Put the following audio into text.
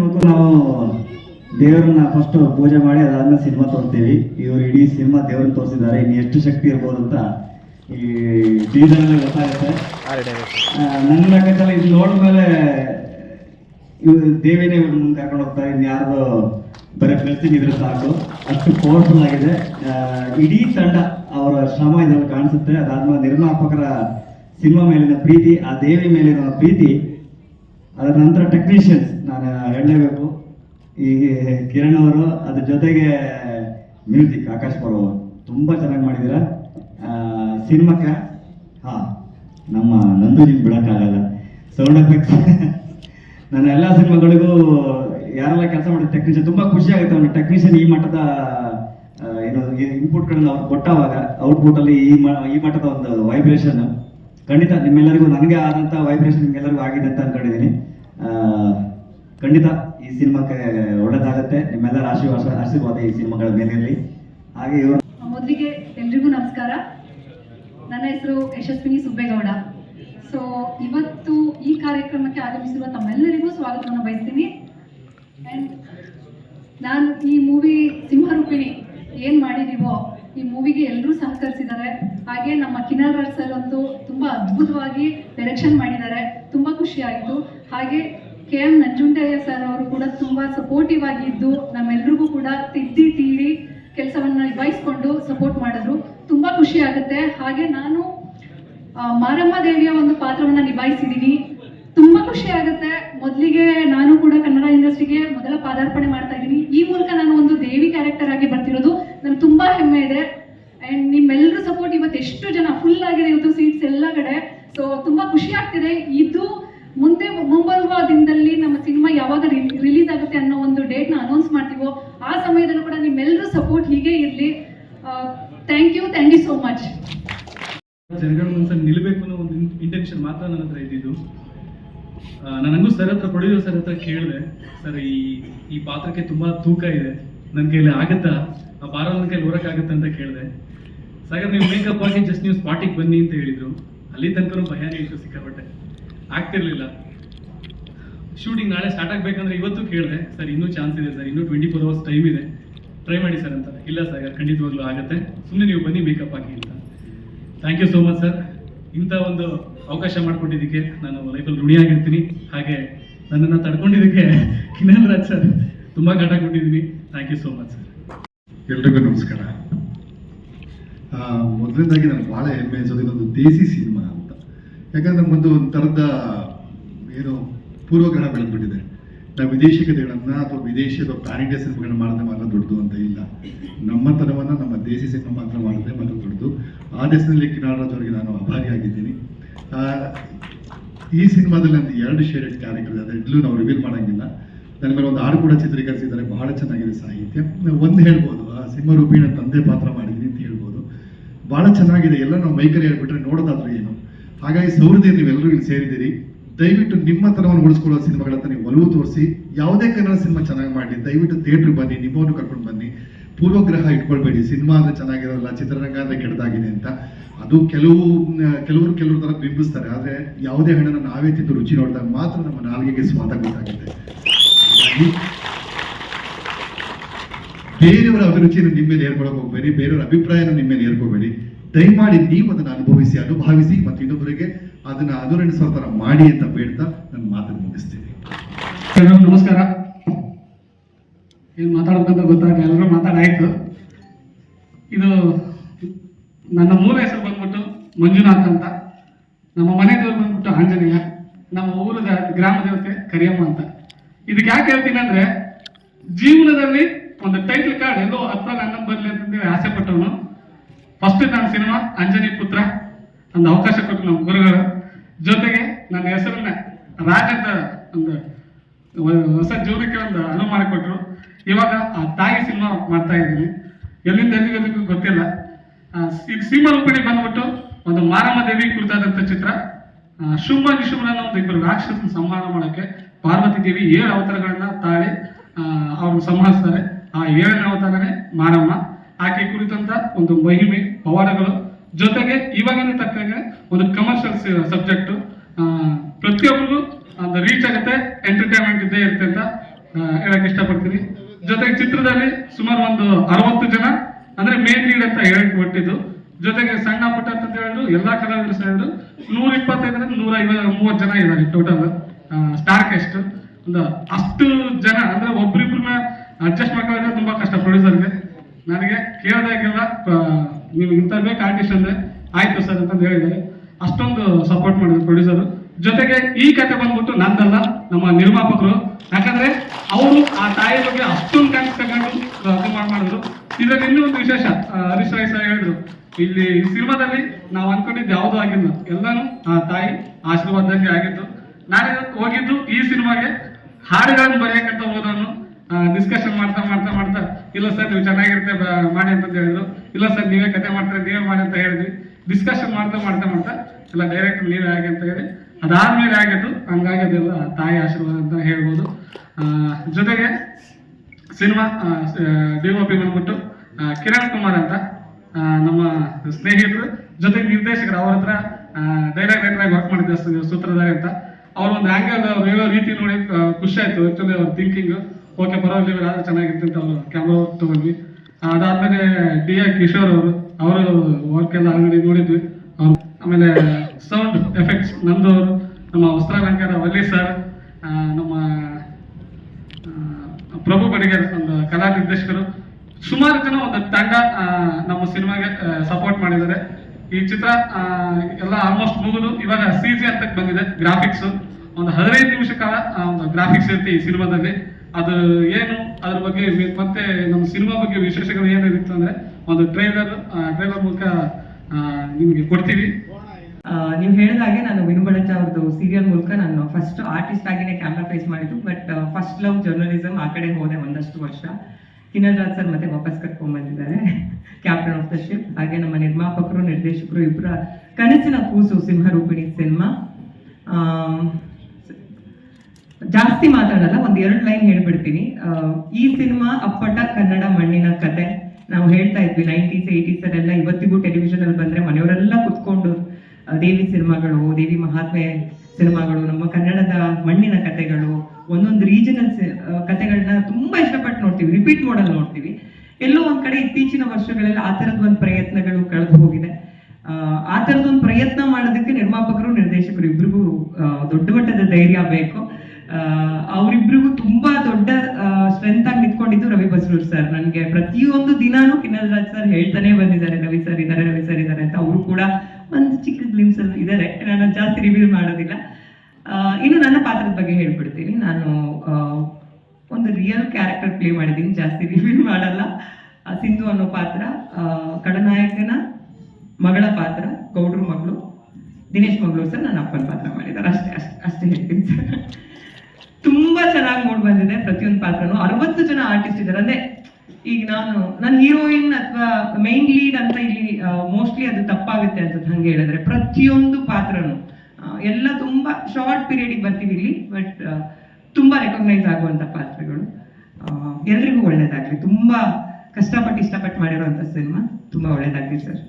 ಮೂಲಕ ನಾವು ದೇವರನ್ನ ಫಸ್ಟ್ ಪೂಜೆ ಮಾಡಿ ಅದಾದ್ಮೇಲೆ ಸಿನಿಮಾ ತೋರಿಸ್ತೀವಿ. ಇವರು ಇಡೀ ಸಿನಿಮಾ ದೇವ್ರನ್ನ ತೋರಿಸಿದ್ದಾರೆ. ಇನ್ನು ಎಷ್ಟು ಶಕ್ತಿ ಇರ್ಬೋದು ಅಂತ ಈ ಟೀಸರ್ ಅಲ್ಲಿ ಗೊತ್ತಾಗುತ್ತೆ. ನನ್ನ ಲೆಕ್ಕದಲ್ಲಿ ಇದು ನೋಡಿದ್ಮೇಲೆ ಇವ್ರು ದೇವಿನೇ ಇವ್ರ ಮುಂದೆ ಕರ್ಕೊಂಡು ಹೋಗ್ತಾರೆ. ಇನ್ಯಾರ್ದು ಬರೀ ಬ್ಲೆಸ್ಸಿಂಗ್ ಇದ್ರೆ ಸಾಕು. ಅಷ್ಟು ಪವರ್ಫುಲ್ ಆಗಿದೆ. ಇಡೀ ತಂಡ ಅವರ ಶ್ರಮ ಇದ್ರಲ್ಲಿ ಕಾಣಿಸುತ್ತೆ. ಅದಾದ್ಮೇಲೆ ನಿರ್ಮಾಪಕರ ಸಿನಿಮಾ ಮೇಲಿನ ಪ್ರೀತಿ, ಆ ದೇವಿ ಮೇಲಿನ ಪ್ರೀತಿ ಅದರ ನಂತರ ಟೆಕ್ನಿಷಿಯನ್ಸ್ ನಾನು ಹೇಳಲೇಬೇಕು. ಈ ಕಿರಣ್ ಅವರು ಅದ್ರ ಜೊತೆಗೆ ಮ್ಯೂಸಿಕ್ ಆಕಾಶ್ ಪರ್ವ ತುಂಬ ಚೆನ್ನಾಗಿ ಮಾಡಿದ್ದೀರ ಸಿನಿಮಾಕ್ಕೆ ಹಾಂ ನಮ್ಮ ನಂದು ನಿಮ್ಗೆ ಬಿಡೋಕ್ಕಾಗಲ್ಲ. ಸೌಂಡ್ ಎಫೆಕ್ಟ್ಸ್ ನನ್ನ ಎಲ್ಲ ಸಿನಿಮಾಗಳಿಗೂ ಯಾರೆಲ್ಲ ಕೆಲಸ ಮಾಡಿದ ಟೆಕ್ನಿಷಿಯನ್ ತುಂಬ ಖುಷಿ ಆಗುತ್ತೆ ಒಂದು ಟೆಕ್ನಿಷಿಯನ್ ಈ ಮಟ್ಟದ ಏನು ಇನ್ಪುಟ್ಗಳನ್ನ ಅವ್ರು ಕೊಟ್ಟವಾಗ ಔಟ್ಪುಟಲ್ಲಿ ಈ ಮ ಈ ಮಟ್ಟದ ಒಂದು ವೈಬ್ರೇಷನ್ ಖಂಡಿತ ನಿಮ್ಮೆಲ್ಲರಿಗೂ ನನಗೆ ಆದಂಥ ವೈಬ್ರೇಷನ್ ನಿಮ್ಗೆಲ್ಲರಿಗೂ ಆಗಿದೆ ಅಂತ ಅನ್ಕೊಂಡಿದ್ದೀನಿ ಆ, ಖಂಡಿತ ಈ ಸಿನಿಮಾಕ್ಕೆ ಒಳ್ಳೇದಾಗುತ್ತೆ. ನಿಮ್ಮೆಲ್ಲರ ಆಶೀರ್ವಾದ ಆಶೀರ್ವಾದ ಈ ಸಿನಿಮಾಗಳ ಮೇಲಿರಲಿ. ಹಾಗೆ ಇವರು ಮೊದಲಿಗೆ ಎಲ್ರಿಗೂ ನಮಸ್ಕಾರ. ನನ್ನ ಹೆಸರು ಯಶಸ್ವಿನಿ ಸುಬ್ಬೇಗೌಡ. ಸೊ ಇವತ್ತು ಈ ಕಾರ್ಯಕ್ರಮಕ್ಕೆ ಆಗಮಿಸಿರುವ ತಮ್ಮೆಲ್ಲರಿಗೂ ಸ್ವಾಗತವನ್ನು ಬಯಸ್ತೀನಿ. ನಾನು ಈ ಮೂವಿ ಸಿಂಹರೂಪಿಣಿ ಏನ್ ಮಾಡಿದೀವೋ, ಈ ಮೂವಿಗೆ ಎಲ್ಲರೂ ಸಹಕರಿಸಿದ್ದಾರೆ. ಹಾಗೆ ನಮ್ಮ ಕಿನಾರ್ ಸರ್ ಅಂತೂ ತುಂಬಾ ಅದ್ಭುತವಾಗಿ ಡೈರೆಕ್ಷನ್ ಮಾಡಿದ್ದಾರೆ. ತುಂಬಾ ಖುಷಿ ಆಯಿತು ಹಾಗೆ ಕೆ ಎಂ ನಂಜುಂಡಯ್ಯ ಸರ್ ಅವರು ಕೂಡ ತುಂಬ ಸಪೋರ್ಟಿವ್ ಆಗಿದ್ದು ನಮ್ಮೆಲ್ರಿಗೂ ಕೂಡ ತಿದ್ದಿ ತೀಡಿ ಕೆಲಸವನ್ನು ನಿಭಾಯಿಸ್ಕೊಂಡು ಸಪೋರ್ಟ್ ಮಾಡಿದ್ರು. ತುಂಬ ಖುಷಿ ಆಗುತ್ತೆ. ಹಾಗೆ ನಾನು ಮಾರಮ್ಮ ದೇವಿಯ ಒಂದು ಪಾತ್ರವನ್ನು ನಿಭಾಯಿಸಿದ್ದೀನಿ ತುಂಬಾ ಖುಷಿ ಆಗುತ್ತೆ. ಮೊದಲಿಗೆ ನಾನು ಕೂಡ ಕನ್ನಡ ಇಂಡಸ್ಟ್ರಿಗೆ ಮೊದಲ ಪಾದಾರ್ಪಣೆ ಮಾಡ್ತಾ ಇದ್ದೀನಿ. ಈ ಮೂಲಕ ನಾನು ಒಂದು ದೇವಿ ಕ್ಯಾರೆಕ್ಟರ್ ಆಗಿ ಬರ್ತಿರೋದು. ನನಗೆ ತುಂಬಾ ಹೆಮ್ಮೆ ಇದೆ. ಅಂಡ್ ನಿಮ್ಮೆಲ್ಲರೂ ಸಪೋರ್ಟ್ ಇವತ್ತು ಎಷ್ಟು ಜನ ಫುಲ್ ಆಗಿದೆ ಇವತ್ತು ಸೀಟ್ಸ್ ಎಲ್ಲ ಕಡೆ. ಸೊ ತುಂಬಾ ಖುಷಿ ಆಗ್ತಿದೆ. ಇದು ಮುಂದೆ ಮುಂಬರುವ ದಿನದಲ್ಲಿ ನಮ್ಮ ಸಿನಿಮಾ ಯಾವಾಗ ರಿಲೀಸ್ ಆಗುತ್ತೆ ಅನ್ನೋ ಒಂದು ಡೇಟ್ನ ಅನೌನ್ಸ್ ಮಾಡ್ತೀವೋ, ಆ ಸಮಯದಲ್ಲೂ ಕೂಡ ನಿಮ್ಮೆಲ್ಲರೂ ಸಪೋರ್ಟ್ ಹೀಗೆ ಇರಲಿ. Thank you thank you so much ಜನಗಳ ಮುಂದೆ ನಿಲ್ಲಬೇಕು ಅನ್ನೋ ಒಂದು ಇಂಟೆನ್ಷನ್ ಮಾತ್ರ ನನ್ನ ಹತ್ರ ಇದ್ದಿದ್ದು. ನನಗೂ ಸರ್ ಹತ್ರ, ಪ್ರೊಡ್ಯೂಸರ್ ಸರ್ ಹತ್ರ ಕೇಳಿದೆ, ಸರ್, ಈ ಈ ಪಾತ್ರಕ್ಕೆ ತುಂಬಾ ತೂಕ ಇದೆ. ನನ್ನ ಕೈಲಿ ಆಗುತ್ತಾ? ಆ ಭಾರ ನನ್ನ ಕೈಲಿ ಹೊರಕ್ಕಾಗತ್ತಾ ಅಂತ ಕೇಳಿದೆ. ಸಾಗರ್, ನೀವು ಮೇಕಪ್ ಆಗಿ ಜಸ್ಟ್ ನೀವು ಸ್ಪಾಟಿಗೆ ಬನ್ನಿ ಅಂತ ಹೇಳಿದ್ರು. ಅಲ್ಲಿ ತನಕ ಭಯನೇ ಇತ್ತು ಸಿಕ್ಕಾಪಟ್ಟೆ. ಆಗ್ತಿರ್ಲಿಲ್ಲ. ಶೂಟಿಂಗ್ ನಾಳೆ ಸ್ಟಾರ್ಟ್ ಆಗ್ಬೇಕಂದ್ರೆ ಇವತ್ತು ಕೇಳಿದೆ. ಸರ್, ಇನ್ನೂ ಚಾನ್ಸ್ ಇದೆ ಸರ್. ಇನ್ನೂ ಟ್ವೆಂಟಿ ಫೋರ್ ಅವರ್ಸ್ ಟೈಮ್ ಇದೆ. ಟ್ರೈ ಮಾಡಿ ಸರ್ ಅಂತ. ಇಲ್ಲ ಸರ್ ಖಂಡಿತವಾಗ್ಲೂ ಆಗುತ್ತೆ. ಸುಮ್ಮನೆ ನೀವು ಬನ್ನಿ ಮೇಕಪ್ ಹಾಕಿ ಅಂತ. Thank you so much sir ಇಂಥ ಒಂದು ಅವಕಾಶ ಮಾಡಿಕೊಟ್ಟಿದ್ದಕ್ಕೆ ನಾನು ಲೈಫಲ್ಲಿ ಋಣಿಯಾಗಿರ್ತೀನಿ ಹಾಗೆ ನನ್ನನ್ನು ತಡ್ಕೊಂಡಿದ್ದಕ್ಕೆ ಕಿನಲ್ ರಾಜ್ ಸರ್ ತುಂಬ ಘಟ ಕೊಟ್ಟಿದ್ದೀನಿ. Thank you so much sir ಎಲ್ರಿಗೂ ನಮಸ್ಕಾರ. ಮೊದಲನೇದಾಗಿ ನನಗೆ ಭಾಳ ಹೆಮ್ಮೆ ಅನ್ಸೋದು ಇದೊಂದು ದೇಸಿ ಸಿನಿಮಾ ಯಾಕಂದ್ರೆ ಒಂದು ಥರದ ಏನು ಪೂರ್ವಗ್ರಹ ಬೆಳೆದ್ಬಿಟ್ಟಿದೆ. ನಾವು ವಿದೇಶಿ ಕಥೆಗಳನ್ನು ಅಥವಾ ವಿದೇಶಿ ಅಥವಾ ಪ್ಯಾನ್ ಇಂಡಿಯಾ ಸಿನಿಮಾಗಳನ್ನ ಮಾಡಿದ್ರೆ ಮಾತ್ರ ದೊಡ್ಡದು ಅಂತ ಇಲ್ಲ. ನಮ್ಮತನವನ್ನು ನಮ್ಮ ದೇಸಿ ಸಿನಿಮಾ ಮಾತ್ರ ಮಾಡಿದ್ರೆ ಮಾತ್ರ ದೊಡ್ಡದು. ಆ ದೇಶದಲ್ಲಿ ಅವರಿಗೆ ನಾನು ಆಭಾರಿಯಾಗಿದ್ದೀನಿ ಆ, ಈ ಸಿನಿಮಾದಲ್ಲಿ ನಂದು ಎರಡು ಶೇಡೆಡ್ ಕ್ಯಾರೆಕ್ಟರ್ ಇದೆ. ಅದೆಲ್ಲೂ ನಾವು ರಿವೀಲ್ ಮಾಡೋಂಗಿಲ್ಲ. ನನ್ನ ಮೇಲೆ ಒಂದು ಹಾಡು ಕೂಡ ಚಿತ್ರೀಕರಿಸಿದ್ದಾರೆ. ಬಹಳ ಚೆನ್ನಾಗಿದೆ ಸಾಹಿತ್ಯ. ಒಂದು ಹೇಳ್ಬೋದು ಆ ಸಿಂಹ ರೂಪಿನ ತಂದೆ ಪಾತ್ರ ಮಾಡಿದ್ದೀನಿ ಅಂತ ಹೇಳ್ಬೋದು. ಬಹಳ ಚೆನ್ನಾಗಿದೆ. ಎಲ್ಲ ನಾವು ಮೈಕರಿ ಹೇಳ್ಬಿಟ್ರೆ ನೋಡೋದಾದ್ರೂ ಏನು? ಹಾಗಾಗಿ ಸೌಹೃದಯ ನೀವೆಲ್ಲರೂ ಇಲ್ಲಿ ಸೇರಿದ್ದೀರಿ. ದಯವಿಟ್ಟು ನಿಮ್ಮ ತನವನ್ನು ಉಳಿಸ್ಕೊಳ್ಳೋ ಸಿನಿಮಾಗಳಂತ ನೀವು ಒಲವು ತೋರಿಸಿ. ಯಾವುದೇ ಕನ್ನಡ ಸಿನಿಮಾ ಚೆನ್ನಾಗಿ ಮಾಡಲಿ. ದಯವಿಟ್ಟು ಥಿಯೇಟ್ರಿಗೆ ಬನ್ನಿ ನಿಮ್ಮನ್ನು ಕರ್ಕೊಂಡು ಬನ್ನಿ. ಪೂರ್ವಗ್ರಹ ಇಟ್ಕೊಳ್ಬೇಡಿ. ಸಿನಿಮಾ ಅಂದ್ರೆ ಚೆನ್ನಾಗಿರೋಲ್ಲ ಚಿತ್ರರಂಗ ಅಂದ್ರೆ ಕೆಟ್ಟದಾಗಿದೆ ಅಂತ. ಅದು ಕೆಲವು, ಕೆಲವರು ಕೆಲವರು ತರ ಬಿಂಬಿಸ್ತಾರೆ. ಆದ್ರೆ ಯಾವುದೇ ಹಣ್ಣನ್ನು ನಾವೇ ತಿಂದು ರುಚಿ ನೋಡಿದಾಗ ಮಾತ್ರ ನಮ್ಮ ನಾಲಿಗೆಗೆ ಸ್ವಾದ ಗೊತ್ತಾಗುತ್ತೆ. ಹಾಗಾಗಿ ಬೇರೆಯವರ ಅಭಿರುಚಿಯನ್ನು ನಿಮ್ಮ ಮೇಲೆ ಏರ್ಕೊಳಕ್ ಹೋಗ್ಬೇಡಿ. ಬೇರೆಯವರ ಅಭಿಪ್ರಾಯನ ನಿಮ್ಮ ಮೇಲೆ ಏರ್ಕೋಬೇಡಿ. ದಯಮಾಡಿ ನೀವು ಅದನ್ನು ಅನುಭವಿಸಿ ಅನುಭವಿಸಿ ಮತ್ತು ಇನ್ನೊಬ್ಬರಿಗೆ ಅದನ್ನ ಅನುರಣಿಸೋ ತರ ಮಾಡಿ ಅಂತ ಬೇಡ್ತಾ ನನ್ನ ಮಾತನ್ನು ಮುಗಿಸ್ತೀನಿ. ನಮಸ್ಕಾರ. ಏನು ಮಾತಾಡ್ಬೇಕಂತ ಗೊತ್ತಾಗ ಎಲ್ಲರೂ ಮಾತಾಡಾಯ್ತು. ಇದು ನನ್ನ ಮೂಲ ಹೆಸರು ಬಂದ್ಬಿಟ್ಟು ಮಂಜುನಾಥ್ ಅಂತ. ನಮ್ಮ ಮನೆ ದೇವರು ಬಂದ್ಬಿಟ್ಟು ಆಂಜನೇಯ, ನಮ್ಮ ಊರದ ಗ್ರಾಮ ದೇವತೆ ಕರಿಯಮ್ಮ ಅಂತ. ಇದಕ್ಕೆ ಯಾಕೆ ಹೇಳ್ತೀನಿ ಅಂದ್ರೆ, ಜೀವನದಲ್ಲಿ ಒಂದು ಟೈಟಲ್ ಕಾರ್ಡ್ ಎಲ್ಲೋ ಹತ್ರ ನನ್ನ ಬರ್ಲಿ ಅಂತಂದೇಳಿ ಆಸೆ ಪಟ್ಟವನು ಫಸ್ಟ್ ನನ್ನ ಸಿನಿಮಾ ಅಂಜನಿ ಪುತ್ರ ಒಂದು ಅವಕಾಶ ಕೊಟ್ಟು ನಮ್ಮ ಗುರುಗಳು. ಜೊತೆಗೆ ನನ್ನ ಹೆಸರನ್ನ ರಾಜದ ಒಂದು ಹೊಸ ಜೀವನಕ್ಕೆ ಒಂದು ಅನುವು ಮಾಡಿಕೊಟ್ರು ಇವಾಗ ಆ ತಾಯಿ ಸಿನಿಮಾ ಮಾಡ್ತಾ ಇದ್ದೀನಿ. ಎಲ್ಲಿಂದ ಎಲ್ಲಿಗೂ ಗೊತ್ತಿಲ್ಲ. ಈಗ ಸೀಮಾ ರೂಪಿಣಿ ಬಂದ್ಬಿಟ್ಟು ಒಂದು ಮಾರಮ್ಮ ದೇವಿ ಕುರಿತಾದಂಥ ಚಿತ್ರ ಶುಂಭ ನಿಶುಂಭನ ಒಂದು ಇಬ್ಬರು ರಾಕ್ಷಸನ ಸಂಹಾರ ಮಾಡೋಕ್ಕೆ ಪಾರ್ವತಿ ದೇವಿ ಏಳು ಅವತಾರಗಳನ್ನ ತಾಳಿ ಅವರು ಅವ್ರನ್ನ ಸಂಹರಿಸ್ತಾರೆ. ಆ ಏಳನೇ ಅವತಾರನೇ ಮಾರಮ್ಮ. ಆಕೆ ಕುರಿತಂತ ಒಂದು ಮಹಿಮೆ, ಪವಾಡಗಳು. ಜೊತೆಗೆ ಇವಾಗಿನ ತಕ್ಕಂಗೆ ಒಂದು ಕಮರ್ಷಿಯಲ್ ಸಬ್ಜೆಕ್ಟ್ ಪ್ರತಿಯೊಬ್ಬರಿಗೂ ಒಂದು ರೀಚ್ ಆಗುತ್ತೆ ಎಂಟರ್ಟೈನ್ಮೆಂಟ್ ಇದ್ದೇ ಇರುತ್ತೆ ಅಂತ ಹೇಳಕ್ ಇಷ್ಟಪಡ್ತೀನಿ. ಜೊತೆಗೆ ಚಿತ್ರದಲ್ಲಿ ಸುಮಾರು ಒಂದು ಅರವತ್ತು ಜನ, ಅಂದ್ರೆ ಮೇನ್ ಲೀಡ್ ಅಂತ ಹೇಳಕ್ ಬಿಟ್ಟಿದ್ದು. ಜೊತೆಗೆ ಸಣ್ಣ ಪುಟ್ಟ ಅಂತ ಹೇಳಿದ್ರು, ಎಲ್ಲಾ ಕಲಾವಿದರು ಸೇರಿದ್ರು ನೂರ ಇಪ್ಪತ್ತೈದರಿಂದ ನೂರ ಐವ ಮೂವತ್ತು ಜನ ಇದ್ದಾರೆ ಟೋಟಲ್ ಸ್ಟಾರ್ ಕಾಸ್ಟ್ ಒಂದು ಅಷ್ಟು ಜನ, ಅಂದ್ರೆ ಒಬ್ರಿಬ್ರನ್ನ ಅಡ್ಜಸ್ಟ್ ಮಾಡ್ಕೊಳ್ಳೋದ್ರೆ ತುಂಬಾ ಕಷ್ಟ. ಪ್ರೊಡ್ಯೂಸರ್ಗೆ ನನಗೆ ಕೇಳಿದಾಗೆಲ್ಲ ನೀವು ಇಂಥದ್ದು ಬೇಕು ಆರ್ಟಿಸ್ಟ್ ಅಂದ್ರೆ ಆಯ್ತು ಸರ್ ಅಂತ ಹೇಳಿದ್ದಾರೆ. ಅಷ್ಟೊಂದು ಸಪೋರ್ಟ್ ಮಾಡಿದ್ರು ಪ್ರೊಡ್ಯೂಸರ್ ಜೊತೆಗೆ ಈ ಕತೆ ಬಂದ್ಬಿಟ್ಟು ನಂದಲ್ಲ, ನಮ್ಮ ನಿರ್ಮಾಪಕರು. ಯಾಕಂದ್ರೆ ಅವರು ಆ ತಾಯಿ ಬಗ್ಗೆ ಅಷ್ಟೊಂದು ಕನಸು ತಗೊಂಡು ಮಾಡಿದ್ರು. ಇದರಲ್ಲಿ ಇನ್ನೂ ಒಂದು ವಿಶೇಷ ಹರೀಶ್ ರಾಯ್ ಸರ್ ಹೇಳಿದ್ರು. ಇಲ್ಲಿ ಸಿನಿಮಾದಲ್ಲಿ ನಾವು ಅನ್ಕೊಂಡಿದ್ದು ಯಾವುದೂ ಆಗಿಲ್ಲ. ಎಲ್ಲಾನು ಆ ತಾಯಿ ಆಶೀರ್ವಾದಕ್ಕೆ ಆಗಿತ್ತು ನಾನು ಹೋಗಿದ್ದು ಈ ಸಿನಿಮಾಗೆ ಹಾಡುಗಳನ್ನು ಬರೆಯಕ್ಕಂತ ಹೋದನ್ನು ಡಿಸ್ಕಷನ್ ಮಾಡ್ತಾ ಇಲ್ಲ ಸರ್, ನೀವು ಚೆನ್ನಾಗಿರುತ್ತೆ ಮಾಡಿ ಅಂತ ಹೇಳಿದ್ರು. ಇಲ್ಲ ಸರ್, ನೀವೇ ಕತೆ ಮಾಡ್ತಾರೆ, ನೀವೇ ಮಾಡಿ ಅಂತ ಹೇಳಿದ್ವಿ. ಡಿಸ್ಕಷನ್ ಮಾಡ್ತಾ ಮಾಡ್ತಾ ಮಾಡ್ತಾ ಇಲ್ಲ ಡೈರೆಕ್ಟ್ ನೀವೇ ಆಗಿ ಅಂತ ಹೇಳಿ, ಅದಾದ್ಮೇಲೆ ಆಗಿದ್ದು ಹಂಗಾಗಿದ್ದೆಲ್ಲ ತಾಯಿ ಆಶೀರ್ವಾದ ಅಂತ ಹೇಳ್ಬೋದು. ಜೊತೆಗೆ ಸಿನಿಮಾ ಡಿ ಒ ಪಿ ಬಂದ್ಬಿಟ್ಟು ಕಿರಣ್ ಕುಮಾರ್ ಅಂತ ನಮ್ಮ ಸ್ನೇಹಿತರು, ಜೊತೆಗೆ ನಿರ್ದೇಶಕರು, ಅವ್ರ ಹತ್ರ ಡೈರೆಕ್ಟ್ ಆಗಿ ವರ್ಕ್ ಮಾಡಿದ್ದೆ ಸೂತ್ರಧಾರಿ ಅಂತ. ಅವ್ರ ಒಂದು ಆಂಗಲ್ ಅವ್ರು ರೀತಿ ನೋಡಿ ಖುಷಿ ಆಯ್ತು ಆಕ್ಚುಲಿ ಅವ್ರ ಥಿಂಕಿಂಗ್ ಓಕೆ ಪರವಾಗಿಲ್ಲ ಇವ್ರು ಚೆನ್ನಾಗಿರುತ್ತೆ ಅಂತ ಅವರು ಕ್ಯಾಮ್ರಾ ತಗೊಂಡ್ವಿ. ಅದಾದ್ಮೇಲೆ ಡಿ ಎ ಕಿಶೋರ್ ಅವರು ಅವರು ವರ್ಕ್ ಎಲ್ಲ ಆಲ್ರೆಡಿ ನೋಡಿದ್ವಿ. ಅವ್ರು ಆಮೇಲೆ ಸೌಂಡ್ ಎಫೆಕ್ಟ್ಸ್ ನಂದು ಅವರು, ನಮ್ಮ ವಸ್ತ್ರಾಲಂಕಾರ ವಲ್ಲಿ ಸರ್ ನಮ್ಮ ಪ್ರಭು ಬಡಿಗೇರ್ ಒಂದು ಕಲಾ ನಿರ್ದೇಶಕರು. ಸುಮಾರು ಜನ ಒಂದು ತಂಡ ನಮ್ಮ ಸಿನಿಮಾಗೆ ಸಪೋರ್ಟ್ ಮಾಡಿದ್ದಾರೆ. ಈ ಚಿತ್ರ ಎಲ್ಲ ಆಲ್ಮೋಸ್ಟ್ ಮುಗಿದು ಇವಾಗ ಸಿ ಜಿ ಅಂತ ಬಂದಿದೆ ಗ್ರಾಫಿಕ್ಸ್ ಒಂದು ಹದಿನೈದು ನಿಮಿಷ ಕಾಲ ಒಂದು ಗ್ರಾಫಿಕ್ಸ್ ಇರುತ್ತೆ ಈ ಸಿನಿಮಾದಲ್ಲಿ. ಅದು ಏನು, ಅದ್ರ ಬಗ್ಗೆ ಮತ್ತೆ ನಮ್ಮ ಸಿನಿಮಾ ಬಗ್ಗೆ ವಿಶೇಷಗಳು ಏನಿರುತ್ತೆ ಅಂದ್ರೆ ಒಂದು ಟ್ರೈಲರ್ ಟ್ರೈಲರ್ ಮೂಲಕ ನಿಮಗೆ ಕೊಡ್ತೀವಿ. ನೀವು ಹೇಳಿದಾಗೆ ನಾನು ವಿನು ಬಡಜ ಅವ್ರದ್ದು ಸೀರಿಯಲ್ ಮೂಲಕ ನಾನು ಫಸ್ಟ್ ಆರ್ಟಿಸ್ಟ್ ಆಗಿನೇ ಕ್ಯಾಮ್ರಾ ಫೇಸ್ ಮಾಡಿದ್ದು ಬಟ್ ಫಸ್ಟ್ ಲವ್ ಜರ್ನಲಿಸಮ್ ಆ ಕಡೆ ಹೋದೆ ಒಂದಷ್ಟು ವರ್ಷ. ಕಿನಲ್ ರಾಜ್ ಸರ್ ಮತ್ತೆ ವಾಪಸ್ ಕರ್ಕೊಂಡ್ ಬಂದಿದ್ದಾರೆ ಕ್ಯಾಪ್ಟನ್ ಆಫ್ ದ ಶಿಪ್ ಹಾಗೆ ನಮ್ಮ ನಿರ್ಮಾಪಕರು, ನಿರ್ದೇಶಕರು ಇಬ್ಬರ ಕನಸಿನ ಕೂಸು ಸಿಂಹ ಸಿಂಹರೂಪಿಣಿ ಸಿನಿಮಾ. ಜಾಸ್ತಿ ಮಾತಾಡಲ್ಲ ಒಂದ್ ಎರಡು ಲೈನ್ ಹೇಳ್ಬಿಡ್ತೀನಿ. ಈ ಸಿನಿಮಾ ಅಪ್ಪಟ ಕನ್ನಡ ಮಣ್ಣಿನ ಕತೆ. ನಾವು ಹೇಳ್ತಾ ಇದ್ವಿ ನೈನ್ಟೀಸ್ ಏಯ್ಟೀಸ್ ಅಲ್ಲೆಲ್ಲ ಇವತ್ತಿಗೂ ಟೆಲಿವಿಷನ್ ಅಲ್ಲಿ ಬಂದ್ರೆ ಮನೆಯವರೆಲ್ಲ ಕುತ್ಕೊಂಡು ದೇವಿ ಸಿನಿಮಾಗಳು ದೇವಿ ಮಹಾತ್ಮೆ ಸಿನಿಮಾಗಳು ನಮ್ಮ ಕನ್ನಡದ ಮಣ್ಣಿನ ಕತೆಗಳು ಒಂದೊಂದು ರೀಜನಲ್ ಕತೆಗಳನ್ನ ತುಂಬಾ ಇಷ್ಟಪಟ್ಟು ನೋಡ್ತೀವಿ ರಿಪೀಟ್ ಮಾಡಲ್ ನೋಡ್ತೀವಿ. ಎಲ್ಲೋ ಒಂದ್ ಕಡೆ ಇತ್ತೀಚಿನ ವರ್ಷಗಳಲ್ಲಿ ಆ ತರದ ಒಂದು ಪ್ರಯತ್ನಗಳು ಕಳೆದು ಹೋಗಿದೆ. ಆ, ತರದೊಂದು ಪ್ರಯತ್ನ ಮಾಡೋದಕ್ಕೆ ನಿರ್ಮಾಪಕರು ನಿರ್ದೇಶಕರು ಇಬ್ಬರಿಗೂ ದೊಡ್ಡ ಮಟ್ಟದ ಧೈರ್ಯ ಬೇಕು. ಅವರಿಬ್ರಿಗೂ ತುಂಬಾ ದೊಡ್ಡ ಸ್ಟ್ರೆಂತ್ ಆಗಿ ನಿಂತ್ಕೊಂಡಿದ್ದು ರವಿ ಬಸ್ರೂರ್ ಸರ್ ನನಗೆ ಪ್ರತಿಯೊಂದು ದಿನಾನು ಕಿನ್ನಲ್ ರಾಜ್ ಸರ್ ಹೇಳ್ತಾನೆ ಬಂದಿದ್ದಾರೆ, ರವಿ ಸರ್ ಇದ್ದಾರೆ ರವಿ ಸರ್ ಇದ್ದಾರೆ ಅಂತ. ಅವರು ಕೂಡ ಒಂದು ಚಿಕ್ಕ ಗ್ಲಿಮ್ಸ್ ಅಲ್ಲಿ ಇದ್ದಾರೆ ನಾನು ಜಾಸ್ತಿ ರಿವೀಲ್ ಮಾಡೋದಿಲ್ಲ. ಇನ್ನು ನನ್ನ ಪಾತ್ರದ ಬಗ್ಗೆ ಹೇಳ್ಬಿಡ್ತೀನಿ. ನಾನು ಒಂದು ರಿಯಲ್ ಕ್ಯಾರೆಕ್ಟರ್ ಪ್ಲೇ ಮಾಡಿದ್ದೀನಿ. ಜಾಸ್ತಿ ರಿವೀಲ್ ಮಾಡಲ್ಲ. ಸಿಂಧು ಅನ್ನೋ ಪಾತ್ರ ಕಡನಾಯಕನ ಮಗಳ ಪಾತ್ರ, ಗೌಡ್ರ ಮಗಳು, ದಿನೇಶ್ ಮಗಳು ಸರ್ ನನ್ನ ಅಪ್ಪನ ಪಾತ್ರ ಮಾಡಿದ್ದಾರೆ. ಅಷ್ಟೇ ಅಷ್ಟೇ ಅಷ್ಟೇ ಹೇಳ್ತೀನಿ ಸರ್ ತುಂಬಾ ಚೆನ್ನಾಗಿ ಮೂಡ್ ಬಂದಿದೆ ಪ್ರತಿಯೊಂದು ಪಾತ್ರನು. ಅರವತ್ತು ಜನ ಆರ್ಟಿಸ್ಟ್ ಇದ್ದಾರೆ ಅಂದ್ರೆ ಈಗ ನಾನು ನನ್ನ ಹೀರೋಯಿನ್ ಅಥವಾ ಮೈನ್ ಲೀಡ್ ಅಂತ ಇಲ್ಲಿ ಮೋಸ್ಟ್ಲಿ ಅದು ತಪ್ಪಾಗುತ್ತೆ ಅಂತ ಹಂಗೆ ಹೇಳಿದ್ರೆ. ಪ್ರತಿಯೊಂದು ಪಾತ್ರನು ಎಲ್ಲ ತುಂಬಾ ಶಾರ್ಟ್ ಪೀರಿಯಡ್ ಬರ್ತೀವಿ ಇಲ್ಲಿ ಬಟ್ ತುಂಬಾ ರೆಕಗ್ನೈಸ್ ಆಗುವಂತ ಪಾತ್ರಗಳು. ಎಲ್ರಿಗೂ ಒಳ್ಳೇದಾಗ್ಲಿ. ತುಂಬಾ ಕಷ್ಟಪಟ್ಟು ಇಷ್ಟಪಟ್ಟು ಮಾಡಿರುವಂತ ಸಿನಿಮಾ ತುಂಬಾ ಒಳ್ಳೇದಾಗ್ಲಿ ಸರ್